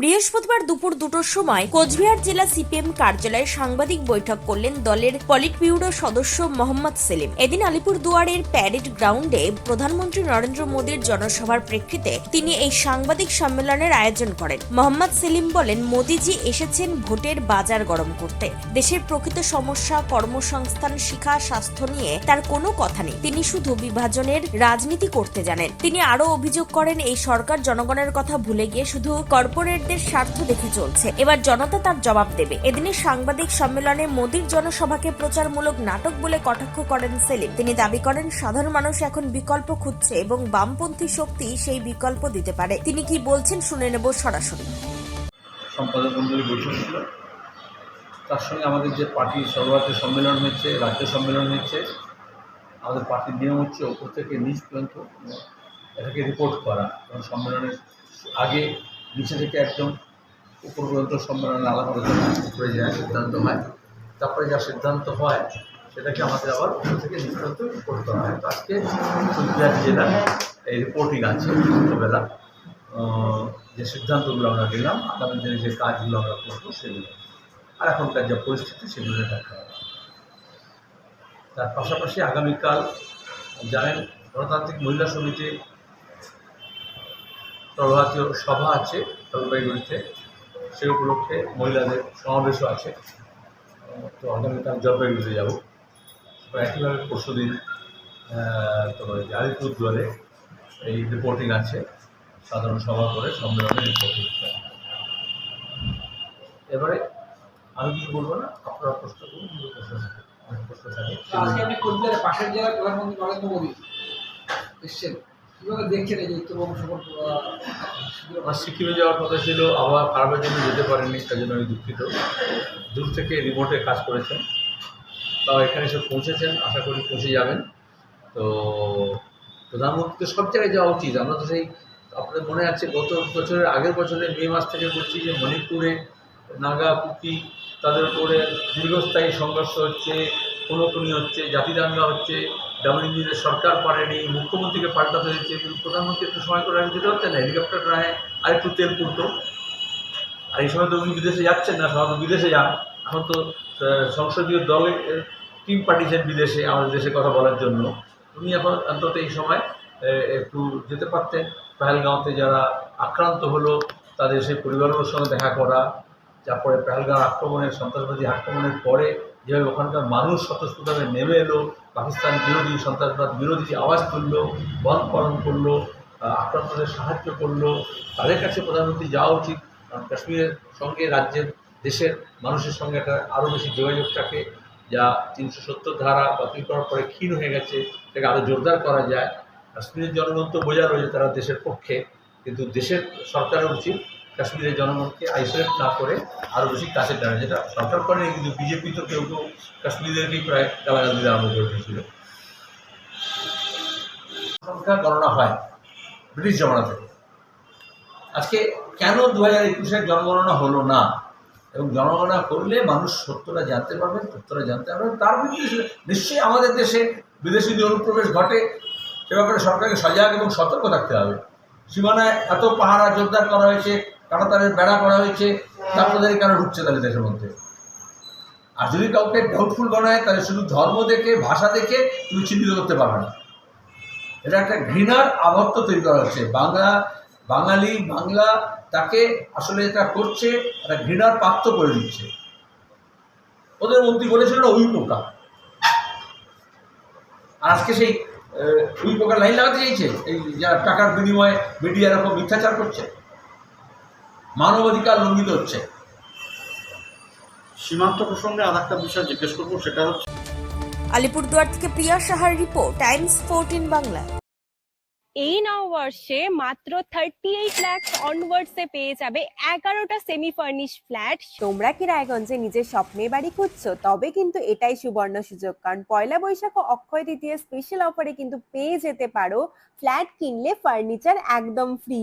বৃহস্পতিবার দুপুর দুটোর সময় কোচবিহার জেলা সিপিএম কার্যালয়ে সাংবাদিক বৈঠক করলেন দলের পলিট ব্যুরো সদস্য মোহাম্মদ সেলিম। এদিন আলিপুর দুয়ারের প্যারেড গ্রাউন্ডে প্রধানমন্ত্রী নরেন্দ্র মোদীর জনসভার প্রেক্ষিতে তিনি এই সাংবাদিক সম্মেলনের আয়োজন করেন। মোহাম্মদ সেলিম বলেন, মোদীজি এসেছেন ভোটের বাজার গরম করতে। দেশের প্রকৃত সমস্যা, কর্মসংস্থান, শিক্ষা, স্বাস্থ্য নিয়ে তার কোনো কথা নেই। তিনি শুধু বিভাজনের রাজনীতি করতে জানেন। তিনি আরও অভিযোগ করেন, এই সরকার জনগণের কথা ভুলে গিয়ে শুধু কর্পোরেটদের স্বার্থ দেখে চলছে। এবার জনতা তার জবাব দেবে। এদিনের সাংবাদিক সম্মেলনে মোদীর জনসভাকে প্রচারমূলক নাটক বলে কটাক্ষ করেন সেলিম। তিনি দাবি করেন, সাধারণ মানুষ এখন বিকল্প খুঁজছে এবং বামপন্থী শক্তি সেই বিকল্প দিতে পারে। তিনি কি বলছেন শুনে নেব সরাসরি। তার সঙ্গে আমাদের যে পার্টি সর্বভারতীয় সম্মেলন হয়েছে রাজ্য সম্মেলন হয়েছে আমাদের পার্টির নিয়ম হচ্ছে ওপর থেকে নিচ পর্যন্ত এটাকে রিপোর্ট করা। এবং সম্মেলনের আগে নিচে থেকে একদম উপর পর্যন্ত সম্মেলনে আলাপ আলোচনা উপরে যা সিদ্ধান্ত হয়। তারপরে যা সিদ্ধান্ত হয়, সেটাকে আমাদের আবার উপর থেকে নিচ পর্যন্ত রিপোর্ট করা হয়। তো আজকে কুচবিহার জেলার এই রিপোর্টিং আছে ছোটোবেলা। যে সিদ্ধান্তগুলো আমরা নিলাম, আগামী দিনে যে কাজগুলো আমরা করব সেগুলো। আর এখনকার যা পরিস্থিতি, সেগুলো দেখা হবে। তার পাশাপাশি আগামীকাল জানেন গণতান্ত্রিক মহিলা সমিতির সর্বভারতীয় সভা আছে জলপাইগুড়িতে সেই উপলক্ষে মহিলাদের সমাবেশও আছে। তো আগামীকাল জলপাইগুড়িতে যাব। একইভাবে পরশু দিন তোমার আলিপুরদুয়ারে এই রিপোর্টিং আছে, সাধারণ সভা করে সম্মেলনে রিপোর্টিং এবারে আমি কিছু বলব না, আপনারা প্রশ্ন করুন প্রশ্ন থাকে প্রশ্ন থাকে। পাশের জেলার প্রধানমন্ত্রী নরেন্দ্র মোদী এসছেন? আমার সিকিমে যাওয়ার কথা ছিল আবহাওয়া খারাপের জন্য যেতে পারেননি, তার জন্য আমি দুঃখিত। দূর থেকে রিমোটে কাজ করেছেন। তাও এখানে এসে পৌঁছেছেন, আশা করি পৌঁছে যাবেন। তো প্রধানমন্ত্রী তো সব জায়গায় যাওয়া উচিত। আমরা তো সেই আপনাদের মনে আছে, গত বছরের আগের বছরে মে মাস থেকে বলছি যে মণিপুরে নাগা কুকি তাদের উপরে দীর্ঘস্থায়ী সংঘর্ষ হচ্ছে খুনোখুনি হচ্ছে জাতি দাঙ্গা হচ্ছে ডাবল ইঞ্জিনের সরকার পারেনি, মুখ্যমন্ত্রীকে পাল্টাতে হয়েছে কিন্তু প্রধানমন্ত্রী একটু সময় করে যেতে পারতেন না, হেলিকপ্টার রায় আরেকটু তেল পুরতো আর এই সময় তো উনি বিদেশে যাচ্ছেন না সবাই তো বিদেশে যান। এখন তো সংসদীয় দলে টিম পাঠিয়েছেন বিদেশে, আমাদের দেশে কথা বলার জন্য। উনি এখন অন্তত এই সময় একটু যেতে পারতেন। পেহেলগাঁওতে যারা আক্রান্ত হলো, তাদের সেই পরিবারগুলোর সঙ্গে দেখা করা, তারপরে পেহেলগাঁও আক্রমণের, সন্ত্রাসবাদী আক্রমণের পরে যেভাবে ওখানকার মানুষ স্বতঃস্ফূর্তভাবে নেমে এলো, পাকিস্তান বিরোধী, সন্ত্রাসবাদ বিরোধী আওয়াজ তুললো বন্ধ পালন করল আক্রান্তদের সাহায্য করল, তাদের কাছে প্রধানমন্ত্রী যাওয়া উচিত। কারণ কাশ্মীরের সঙ্গে রাজ্যের, দেশের মানুষের সঙ্গে একটা আরও বেশি যোগাযোগ থাকে, যা তিনশো সত্তর ধারা বাতিল করার পরে ক্ষীণ হয়ে গেছে সেটাকে আরও জোরদার করা যায়। কাশ্মীরের জনগণ তো বোঝা রয়েছে তারা দেশের পক্ষে, কিন্তু দেশের সরকারের উচিত কাশ্মীরের জনগণকে আইসোলেট না করে আরও বেশি কাছে টানে যেটা সরকার করেনি কিন্তু বিজেপি তো কেউ কেউ কাশ্মীরদেরকেই প্রায় গালাগাল দিতে আরম্ভ করে দিয়েছিল। সংখ্যা গণনা হয় ব্রিটিশ জমানা থেকে। আজকে কেন দু হাজার একুশের জনগণনা হলো না? এবং জনগণনা করলে মানুষ সত্যটা জানতে পারবেন সত্যটা জানতে পারবেন তার বিরুদ্ধে নিশ্চয়ই আমাদের দেশে বিদেশিদের অনুপ্রবেশ ঘটে। সে ব্যাপারে সরকারকে সজাগ এবং সতর্ক থাকতে হবে। সীমানায় এত পাহারা জোরদার করা হয়েছে কাটাতারের বেড়া করা হয়েছে আপনাদের কেন ঢুকছে তাদের দেশের মধ্যে? আর যদি কাউকে ডাউটফুল বানায় তাহলে শুধু ধর্ম দেখে ভাষা দেখে তুমি চিহ্নিত করতে পারবে না। এটা একটা ঘৃণার আবর্ত তৈরি করা হচ্ছে। বাংলা বাঙালি বাংলা তাকে আসলে এটা করছে একটা ঘৃণার পাত্র করে দিচ্ছে। ওদের মন্ত্রী বলেছিল না পোকা। আর আজকে সেই আহ, উই পোকার লাইন লাগাতে চাইছে? এই যারা টাকার বিনিময়ে মিডিয়া এরকম মিথ্যাচার করছে? মানবাধিকার লঙ্ঘিত হচ্ছে। সীমান্ত প্রসঙ্গে আর একটা বিষয় জিজ্ঞেস করব সেটা হচ্ছে আলিপুরদুয়ার থেকে প্রিয়া সাহার রিপোর্ট টাইমস ফোরটিন বাংলা। এই নববর্ষে মাত্র থার্টি এইট ল্যাক্স অনওয়ার্ডসে পেয়ে যাবে এগারোটা সেমি ফার্নিশ ফ্ল্যাট তোমরা কি রায়গঞ্জে নিজের স্বপ্নের বাড়ি খুঁজছো? তবে কিন্তু এটাই সুবর্ণ সুযোগ কারণ পয়লা বৈশাখ ও অক্ষয় তৃতীয় স্পেশাল অফারে কিন্তু পেয়ে যেতে পারো ফ্ল্যাট কিনলে ফার্নিচার একদম ফ্রি